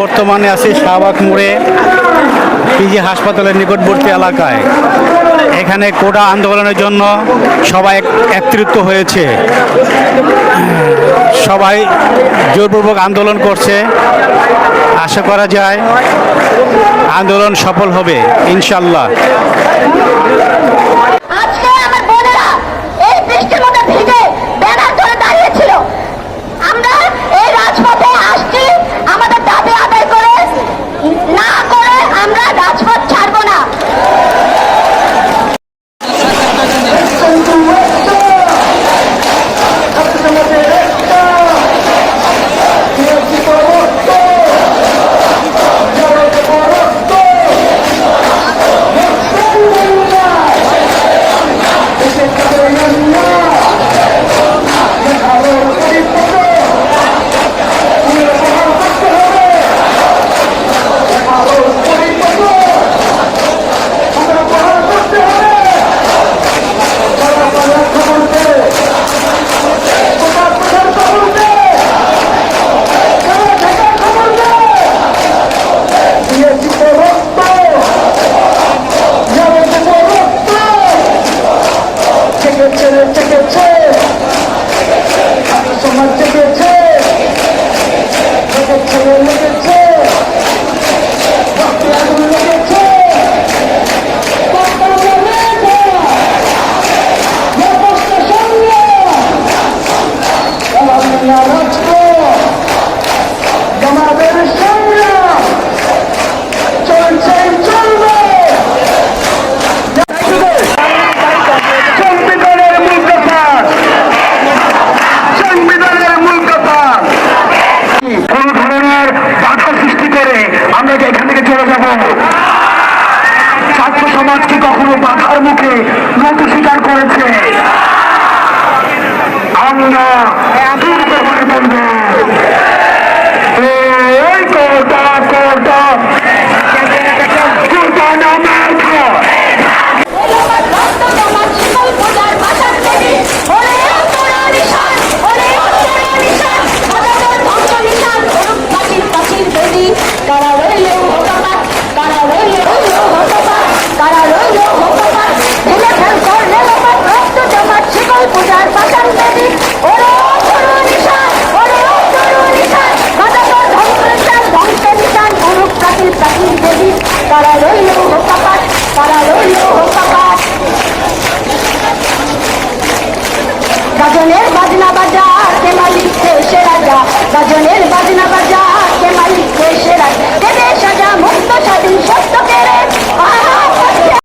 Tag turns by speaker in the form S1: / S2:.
S1: বর্তমানে আছি শাহবাগ মোড়ে পিজি হাসপাতালের নিকটবর্তী এলাকায়। এখানে কোটা আন্দোলনের জন্য সবাই একত্রিত হয়েছে। সবাই জোরপূর্বক আন্দোলন করছে। আশা করা যায় আন্দোলন সফল হবে, ইনশাল্লাহ।
S2: ছাত্র সমাজকে কখনো বাধার মুখে নত স্বীকার করেছে? বাজনের বাজনা বাজা কে মালিক সে রাজা বাজনের বাজনা বাজা